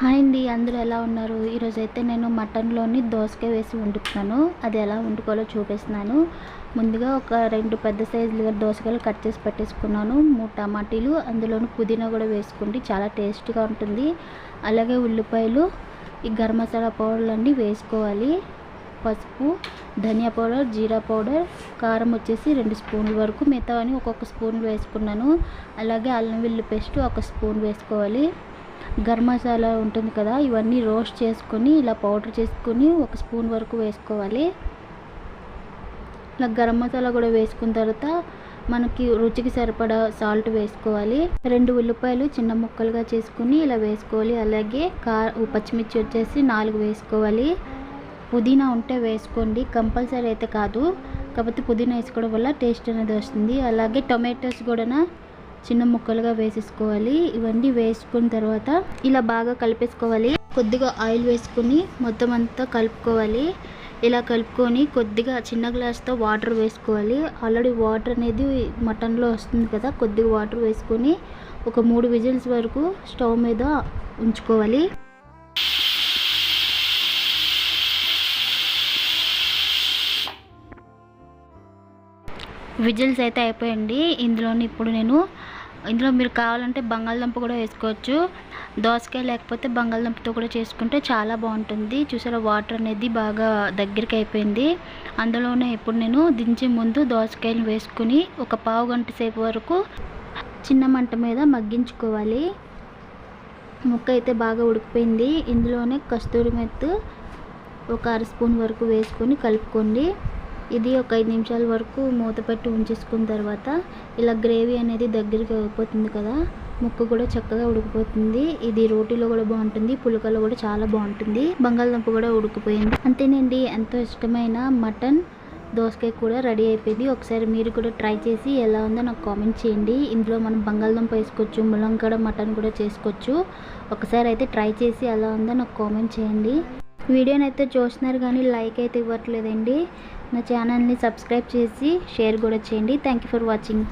Hi అండి అందరూ ఎలా ఉన్నారు? ఈరోజు అయితే నేను మటన్లోని దోసకాయ వేసి వండుతున్నాను. అది ఎలా వండుకోవాలో చూపిస్తున్నాను. ముందుగా ఒక రెండు పెద్ద సైజులుగా దోసకాయలు కట్ చేసి పెట్టేసుకున్నాను. మూడు టమాటీలు అందులోని పుదీనా కూడా వేసుకోండి. చాలా టేస్ట్గా ఉంటుంది. అలాగే ఉల్లిపాయలు ఈ గరం మసాలా పౌడర్లు అన్నీ వేసుకోవాలి. పసుపు ధనియా పౌడర్ జీరా పౌడర్ కారం వచ్చేసి రెండు స్పూన్ల వరకు మిగతావని ఒక్కొక్క స్పూన్ వేసుకున్నాను. అలాగే అల్లం వెల్లుల్లి పేస్ట్ ఒక స్పూన్ వేసుకోవాలి. గరం మసాలా ఉంటుంది కదా ఇవన్నీ రోస్ట్ చేసుకొని ఇలా పౌడర్ చేసుకొని ఒక స్పూన్ వరకు వేసుకోవాలి. ఇలా గరం మసాలా కూడా వేసుకున్న తర్వాత మనకి రుచికి సరిపడా సాల్ట్ వేసుకోవాలి. రెండు ఉల్లిపాయలు చిన్న ముక్కలుగా చేసుకుని ఇలా వేసుకోవాలి. అలాగే కార పచ్చిమిర్చి వచ్చేసి నాలుగు వేసుకోవాలి. పుదీనా ఉంటే వేసుకోండి. కంపల్సరీ అయితే కాదు. కాకపోతే పుదీనా వేసుకోవడం వల్ల టేస్ట్ అనేది వస్తుంది. అలాగే టొమాటోస్ కూడా చిన్న ముక్కలుగా వేసేసుకోవాలి. ఇవన్నీ వేసుకున్న తర్వాత ఇలా బాగా కలిపేసుకోవాలి. కొద్దిగా ఆయిల్ వేసుకొని మొత్తం అంతా కలుపుకోవాలి. ఇలా కలుపుకొని కొద్దిగా చిన్న గ్లాస్తో వాటర్ వేసుకోవాలి. ఆల్రెడీ వాటర్ అనేది మటన్లో వస్తుంది కదా కొద్దిగా వాటర్ వేసుకొని ఒక మూడు విజిల్స్ వరకు స్టవ్ మీద ఉంచుకోవాలి. విజిల్స్ అయితే అయిపోయండి ఇందులోని ఇప్పుడు నేను ఇందులో మీరు కావాలంటే బంగాళదుంప కూడా వేసుకోవచ్చు. దోసకాయ లేకపోతే బంగాళదుంపతో కూడా చేసుకుంటే చాలా బాగుంటుంది. చూసారా వాటర్ అనేది బాగా దగ్గరికి అయిపోయింది. అందులోనే ఇప్పుడు నేను దించే ముందు దోసకాయలు వేసుకుని ఒక పావు గంట సేపు వరకు చిన్న మంట మీద మగ్గించుకోవాలి. ముక్క అయితే బాగా ఉడికిపోయింది. ఇందులోనే కస్తూరి మెత్తు ఒక అర స్పూన్ వరకు వేసుకొని కలుపుకోండి. ఇది ఒక ఐదు నిమిషాల వరకు మూత పెట్టి ఉంచేసుకున్న తర్వాత ఇలా గ్రేవీ అనేది దగ్గరికి అయిపోతుంది కదా ముక్క కూడా చక్కగా ఉడికిపోతుంది. ఇది రోటీలో కూడా బాగుంటుంది పులకలో కూడా చాలా బాగుంటుంది. బంగాళదుంప కూడా ఉడికిపోయింది. అంతేనండి ఎంతో ఇష్టమైన మటన్ దోసకాయ కూడా రెడీ అయిపోయింది. ఒకసారి మీరు కూడా ట్రై చేసి ఎలా ఉందో నాకు కామెంట్ చేయండి. ఇందులో మనం బంగాళదుంప వేసుకోవచ్చు ములంకడ మటన్ కూడా చేసుకోవచ్చు. ఒకసారి అయితే ట్రై చేసి ఎలా ఉందో నాకు కామెంట్ చేయండి. వీడియోని అయితే చూస్తున్నారు కానీ లైక్ అయితే ఇవ్వట్లేదండి. నా ఛానల్ని సబ్స్క్రైబ్ చేసి షేర్ కూడా చేయండి. Thank you for watching